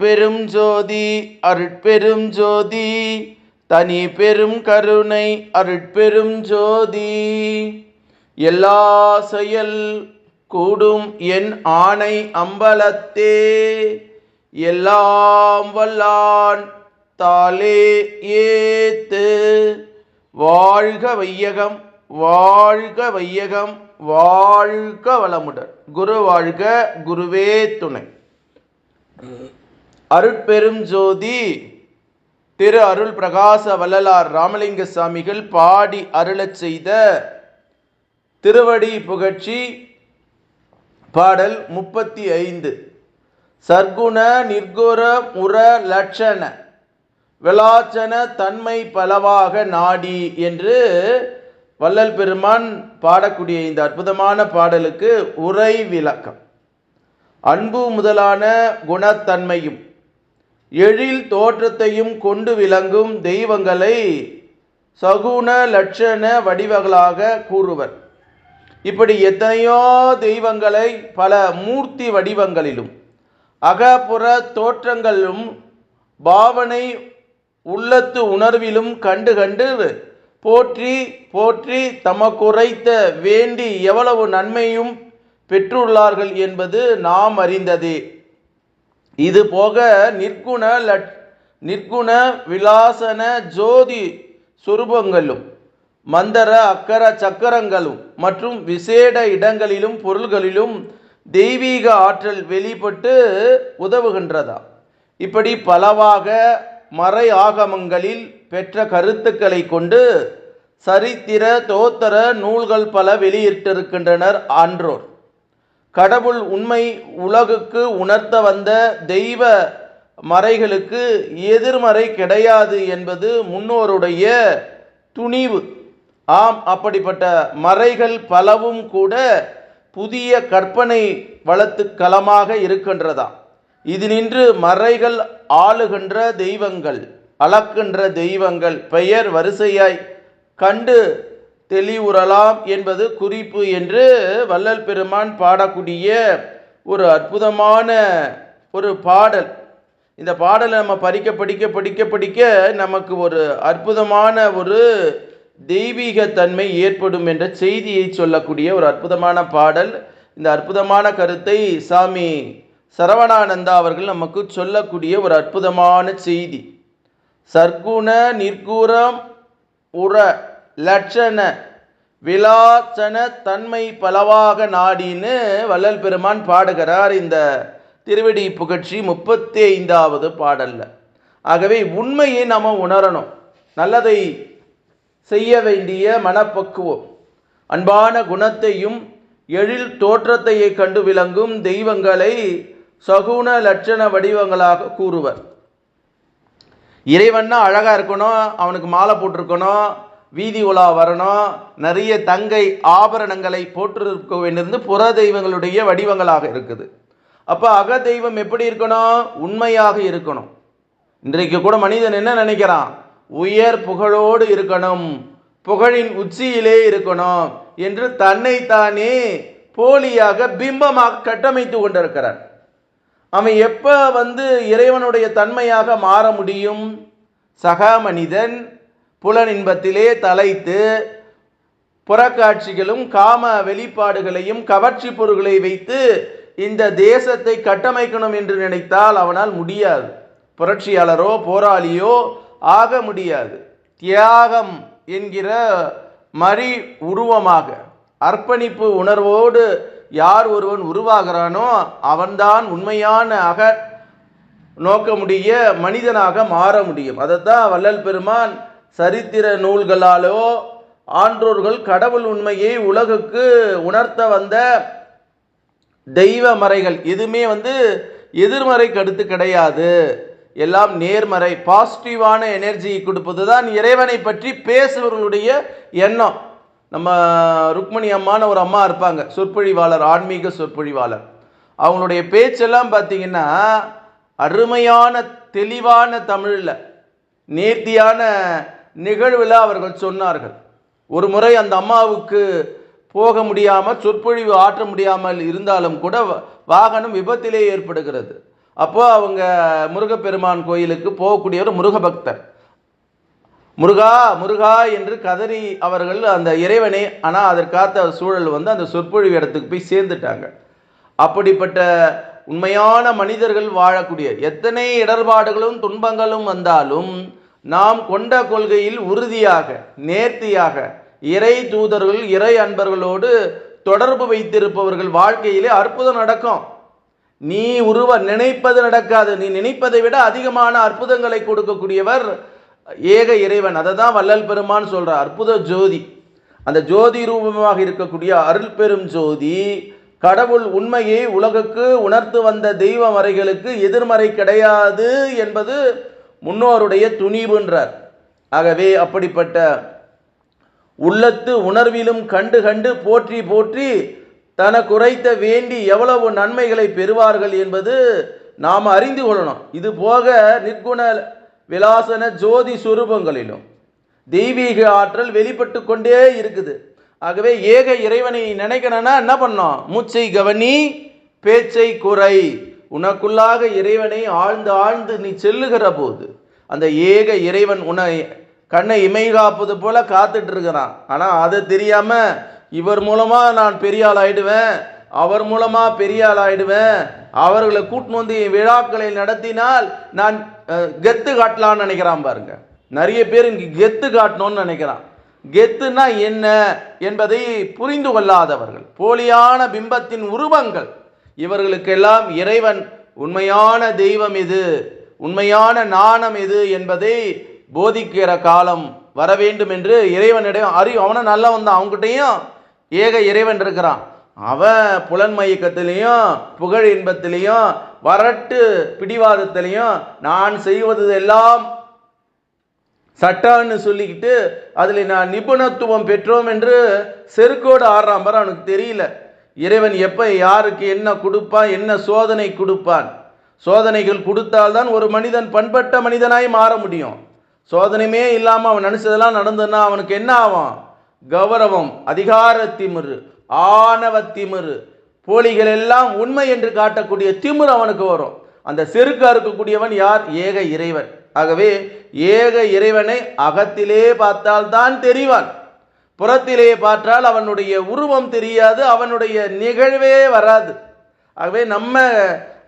அற்பெரும் ஜோதி அருட்பெரும் ஜோதி. தனி பெரும் கருணை அருட்பெரும் ஜோதி. எல்லா செயல் கூடும் என் ஆணை அம்பலத்தே. எல்லாம் வல்லான் தாலே ஏத்து. வாழ்க வையகம் வாழ்க வையகம் வாழ்க வளமுடன். குரு வாழ்க குருவே துணை. அருட்பெரும் ஜோதி திரு அருள் பிரகாச வள்ளலார் ராமலிங்க சாமிகள் பாடி அருளச் செய்த திருவடி புகழ்ச்சி பாடல் முப்பத்தி ஐந்து. சர்க்குண நிர்குர முர லட்சண விளாச்சன தன்மை பலவாக நாடி என்று வள்ளல் பெருமான் பாடக்கூடிய இந்த அற்புதமான பாடலுக்கு உரை விளக்கம். அன்பு முதலான குணத்தன்மையும் எழில் தோற்றத்தையும் கொண்டு விளங்கும் தெய்வங்களை சகுண லட்சண வடிவங்களாக கூறுவர். இப்படி எத்தனையோ தெய்வங்களை பல மூர்த்தி வடிவங்களிலும் அகப்புற தோற்றங்களிலும் பாவனை உள்ளத்து உணர்விலும் கண்டு கண்டு போற்றி போற்றி தமக்குரைத்த வேண்டி எவ்வளவு நன்மையும் பெற்றுள்ளார்கள் என்பது நாம் அறிந்ததே. இது போக நிற்குண லட் நிற்குண விலாசன ஜோதி சுரூபங்களும் மந்தர அக்கர சக்கரங்களும் மற்றும் விசேட இடங்களிலும் பொருள்களிலும் தெய்வீக ஆற்றல் வெளிப்பட்டு உதவுகின்றதா? இப்படி பலவாக மறை ஆகமங்களில் பெற்ற கருத்துக்களை கொண்டு சரித்திர தோத்தர நூல்கள் பல வெளியிட்டிருக்கின்றனர் ஆன்றோர். கடவுள் உண்மை உலகுக்கு உணர்த்த வந்த தெய்வ மறைகளுக்கு எதிர்மறை கிடையாது என்பது முன்னோருடைய துணிவு. ஆம் அப்படிப்பட்ட மறைகள் பலவும் கூட புதிய கற்பனை வளத்து களமாக இருக்கின்றதா? இது நின்று மறைகள் ஆளுகின்ற தெய்வங்கள் அளக்கின்ற தெய்வங்கள் பெயர் வரிசையாய் கண்டு தெளிவுறலாம் என்பது குறிப்பு என்று வள்ளல் பெருமான் பாடக்கூடிய ஒரு அற்புதமான ஒரு பாடல். இந்த பாடலை நம்ம படிக்க படிக்க படிக்க படிக்க நமக்கு ஒரு அற்புதமான ஒரு தெய்வீகத்தன்மை ஏற்படும் என்ற செய்தியை சொல்லக்கூடிய ஒரு அற்புதமான பாடல். இந்த அற்புதமான கருத்தை சாமி சரவணானந்தா அவர்கள் நமக்கு சொல்லக்கூடிய ஒரு அற்புதமான செய்தி. சர்க்குண நிற்கூரம் உற லட்சண விலாசன தன்மை பலவாக நாடின்னு வள்ளல் பெருமான் பாடுகிறார் இந்த திருவடி புகழ்ச்சி முப்பத்தி ஐந்தாவது பாடல்ல. ஆகவே உண்மையை நாம் உணரணும். நல்லதை செய்ய வேண்டிய மனப்பக்குவம். அன்பான குணத்தையும் எழில் தோற்றத்தையே கண்டு விளங்கும் தெய்வங்களை சகுன லட்சண வடிவங்களாக கூறுவர். இறைவன்னா அழகாக இருக்கணும் அவனுக்கு மாலை போட்டிருக்கணும் வீதி உலா வரணும் நிறைய தங்கை ஆபரணங்களை போட்டிருக்க வேண்டியிருந்து புற தெய்வங்களுடைய வடிவங்களாக இருக்குது. அப்போ அக தெய்வம் எப்படி இருக்கணும்? உண்மையாக இருக்கணும். இன்றைக்கு கூட மனிதன் என்ன நினைக்கிறான்? உயர் புகழோடு இருக்கணும். புகழின் உச்சியிலே இருக்கணும் என்று தன்னைத்தானே போலியாக பிம்பமாக கட்டமைத்து கொண்டிருக்கிறார் அவன் எப்போ வந்து இறைவனுடைய தன்மையாக மாற முடியும்? சக மனிதன் புலனின்பத்திலே தலைத்து புறக்காட்சிகளும் காம வெளிப்பாடுகளையும் கவர்ச்சி பொருள்களை வைத்து இந்த தேசத்தை கட்டமைக்கணும் என்று நினைத்தால் அவனால் முடியாது. புரட்சியாளரோ போராளியோ ஆக முடியாது. தியாகம் என்கிற மறி உருவமாக அர்ப்பணிப்பு உணர்வோடு யார் ஒருவன் உருவாகிறானோ அவன்தான் உண்மையான அக நோக்க முடிய மனிதனாக மாற முடியும். அதைத்தான் வள்ளல் பெருமான் சரித்திர நூல்களாலோ ஆன்றோர்கள் கடவுள் உண்மையை உலகுக்கு உணர்த்த வந்த தெய்வ மறைகள். எதுவுமே வந்து எதிர்மறை கருத்து கிடையாது. எல்லாம் நேர்மறை பாசிட்டிவான எனர்ஜி கொடுப்பது தான் இறைவனை பற்றி பேசுபவர்களுடைய எண்ணம். நம்ம ருக்மணி அம்மான்னு ஒரு அம்மா இருப்பாங்க சொற்பொழிவாளர் ஆன்மீக சொற்பொழிவாளர். அவங்களுடைய பேச்செல்லாம் பார்த்தீங்கன்னா அருமையான தெளிவான தமிழில் நேர்த்தியான நிகழ்வில் அவர்கள் சொன்னார்கள். ஒரு முறை அந்த அம்மாவுக்கு போக முடியாமல் சொற்பொழிவு ஆற்ற முடியாமல் இருந்தாலும் கூட வாகனம் விபத்திலே ஏற்படுகிறது. அப்போது அவங்க முருகப்பெருமான் கோயிலுக்கு போகக்கூடியவர் முருக பக்தர். முருகா முருகா என்று கதறி அவர்கள் அந்த இறைவனை ஆனால் அதற்காத்த சூழல் வந்து அந்த சொற்பொழிவு இடத்துக்கு போய் சேர்ந்துட்டாங்க. அப்படிப்பட்ட உண்மையான மனிதர்கள் வாழக்கூடிய எத்தனை இடர்பாடுகளும் துன்பங்களும் வந்தாலும் நாம் கொண்ட கொள்கையில் உறுதியாக நேர்த்தியாக இறை தூதர்கள் இறை அன்பர்களோடு தொடர்பு வைத்திருப்பவர்கள் வாழ்க்கையிலே அற்புதம் நடக்கும். நீ உருவ நினைப்பது நடக்காது. நீ நினைப்பதை விட அதிகமான அற்புதங்களை கொடுக்கக்கூடியவர் ஏக இறைவன். அதை தான் வள்ளல் பெருமான் சொல்கிறார் அற்புத ஜோதி. அந்த ஜோதி ரூபமாக இருக்கக்கூடிய அருள் பெரும் ஜோதி கடவுள் உண்மையை உலகுக்கு உணர்த்து வந்த தெய்வ மறைகளுக்கு எதிர்மறை கிடையாது என்பது முன்னோருடைய துணிவுன்றார். ஆகவே அப்படிப்பட்ட உள்ளத்து உணர்விலும் கண்டு கண்டு போற்றி போற்றி தனக்கு குறைத்த வேண்டி எவ்வளவு நன்மைகளை பெறுவார்கள் என்பது நாம் அறிந்து கொள்ளணும். இது போக நிற்குண விலாசன ஜோதி சுரூபங்களிலும் தெய்வீக ஆற்றல் வெளிப்பட்டு கொண்டே இருக்குது. ஆகவே ஏக இறைவனை நினைக்கணும்னா என்ன பண்ணோம் மூச்சை கவனி பேச்சை குறை. உனக்குள்ளாக இறைவனை ஆழ்ந்து ஆழ்ந்து நீ செல்லுகிற போது அந்த ஏக இறைவன் உன்னை கண்ணை இமை காப்பது போல காத்துட்டு இருக்கிறான். ஆனால் அது தெரியாம இவர் மூலமா நான் பெரிய ஆள் ஆயிடுவேன் அவர் மூலமா பெரிய ஆள் ஆயிடுவேன் அவர்களை கூட்டின்னு வந்து என் விழாக்களை நடத்தினால் நான் கெத்து காட்டலாம்னு நினைக்கிறான் பாருங்க. நிறைய பேர் இங்கே கெத்து காட்டணும்னு நினைக்கிறான். கெத்துனா என்ன என்பதை புரிந்து கொள்ளாதவர்கள். போலியான பிம்பத்தின் உருவங்கள். இவர்களுக்கெல்லாம் இறைவன் உண்மையான தெய்வம் இது உண்மையான நாணம் இது என்பதை போதிக்கிற காலம் வர வேண்டும் என்று இறைவனிடம் அறி அவனை நல்லா வந்தான் அவங்ககிட்டயும் ஏக இறைவன் இருக்கிறான். அவன் புலன் மயக்கத்திலையும் புகழ் இன்பத்திலையும் வரட்டு பிடிவாதத்திலையும் நான் செய்வது எல்லாம் சட்டான்னு சொல்லிக்கிட்டு அதில் நான் நிபுணத்துவம் பெற்றோம் என்று செருக்கோடு ஆடுறான் பாரு அவனுக்கு தெரியல. இறைவன் எப்போ யாருக்கு என்ன கொடுப்பான் என்ன சோதனை கொடுப்பான்? சோதனைகள் கொடுத்தால்தான் ஒரு மனிதன் பண்பட்ட மனிதனாய் மாற முடியும். சோதனையுமே இல்லாமல் அவன் நினச்சதெல்லாம் நடந்ததுன்னா அவனுக்கு என்ன ஆகும்? கௌரவம் அதிகார திமிரு ஆணவ திமிரு. போலிகள் எல்லாம் உண்மை என்று காட்டக்கூடிய திமிரு அவனுக்கு வரும். அந்த செருக்காக இருக்கக்கூடியவன் யார்? ஏக இறைவன். ஆகவே ஏக இறைவனை அகத்திலே பார்த்தால்தான் தெரிவான். புறத்திலே பார்த்தால் அவனுடைய உருவம் தெரியாது அவனுடைய நிகழ்வே வராது. ஆகவே நம்ம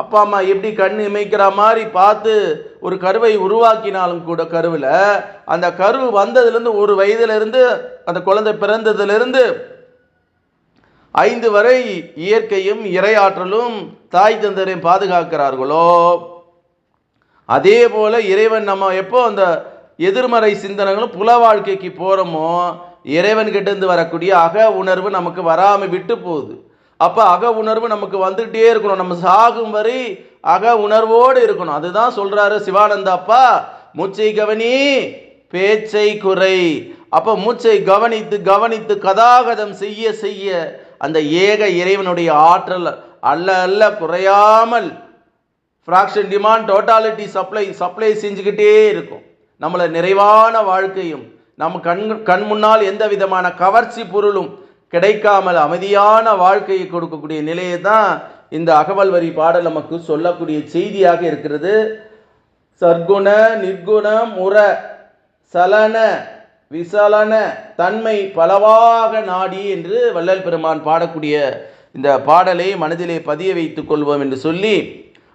அப்பா அம்மா எப்படி கண் இமைக்கிற மாதிரி பார்த்து ஒரு கருவை உருவாக்கினாலும் கூட கருவில் அந்த கரு வந்ததுலேருந்து ஒரு வயதிலிருந்து அந்த குழந்தை பிறந்ததுலேருந்து ஐந்து வரை இயற்கையும் இறையாற்றலும் தாய் தந்தரையும் பாதுகாக்கிறார்களோ? அதே போல் இறைவன் நம்ம எப்போ அந்த எதிர்மறை சிந்தனைகளும் புல வாழ்க்கைக்கு போகிறோமோ இறைவன் கிட்டேருந்து வரக்கூடிய அக உணர்வு நமக்கு வராமல் விட்டு போகுது. அப்போ அக உணர்வு நமக்கு வந்துகிட்டே இருக்கணும். நம்ம சாகும் வரை அக உணர்வோடு இருக்கணும். அதுதான் சொல்கிறாரு சிவானந்த அப்பா. மூச்சை கவனி பேச்சை குறை. அப்போ மூச்சை கவனித்து கவனித்து கதாகதம் செய்ய செய்ய அந்த ஏக இறைவனுடைய ஆற்றல் அல்ல அல்ல குறையாமல் fraction demand totality supply supply செஞ்சுக்கிட்டே இருக்கும். நம்மளை நிறைவான வாழ்க்கையும் நம் கண் கண் முன்னால் எந்த விதமான கவர்ச்சி பொருளும் கிடைக்காமல் அமைதியான வாழ்க்கையை கொடுக்கக்கூடிய நிலையை தான் இந்த அகவல் வரி பாடல் நமக்கு சொல்லக்கூடிய செய்தியாக இருக்கிறது. சர்க்குண நிர்குண முற சலன விசலன தன்மை பலவாக நாடி என்று வள்ளல் பெருமான் பாடக்கூடிய இந்த பாடலை மனதிலே பதிய வைத்துக் கொள்வோம் என்று சொல்லி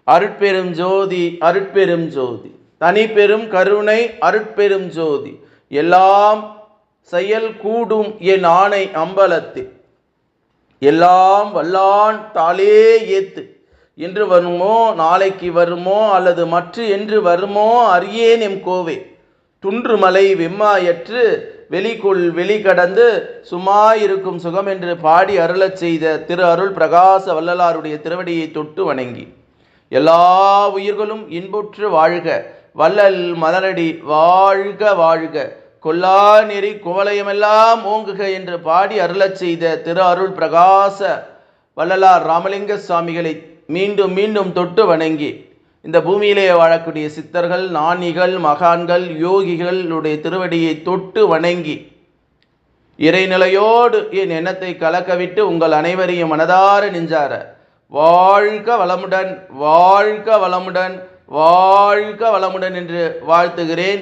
அருட்பெரும் ஜோதி அருட்பெரும் ஜோதி தனி பெரும் கருணை அருட்பெரும் ஜோதி எல்லாம் செயல் கூடும் என் ஆணை அம்பலத்து. எல்லாம் வல்லான் தாளே ஏத்து. என்று வருமோ நாளைக்கு வருமோ அல்லது மற்ற என்று வருமோ அறியேன் எம் கோவை. துன்றுமலை வெம்மாயற்று வெளிக்குள் வெளி கடந்து சும்மாயிருக்கும் சுகம் என்று பாடி அருளச் செய்த திரு அருள் பிரகாச வள்ளலாருடைய திருவடியை தொட்டு வணங்கி. எல்லா உயிர்களும் இன்புற்று வாழ்க. வள்ளல் மலரடி வாழ்க வாழ்க. கொல்லா நெறி குவலயமெல்லாம் ஓங்குக என்று பாடி அருளச் செய்த திரு அருள் பிரகாச வள்ளலார் ராமலிங்க சுவாமிகளை மீண்டும் மீண்டும் தொட்டு வணங்கி இந்த பூமியிலே வாழக்கூடிய சித்தர்கள் நாணிகள் மகான்கள் யோகிகளுடைய திருவடியை தொட்டு வணங்கி இறைநிலையோடு என் எண்ணத்தை கலக்கவிட்டு உங்கள் அனைவரையும் மனதார நெஞ்சார வாழ்க வளமுடன் வாழ்க வளமுடன் வாழ்க வளமுடன் என்று வாழ்த்துகிறேன்.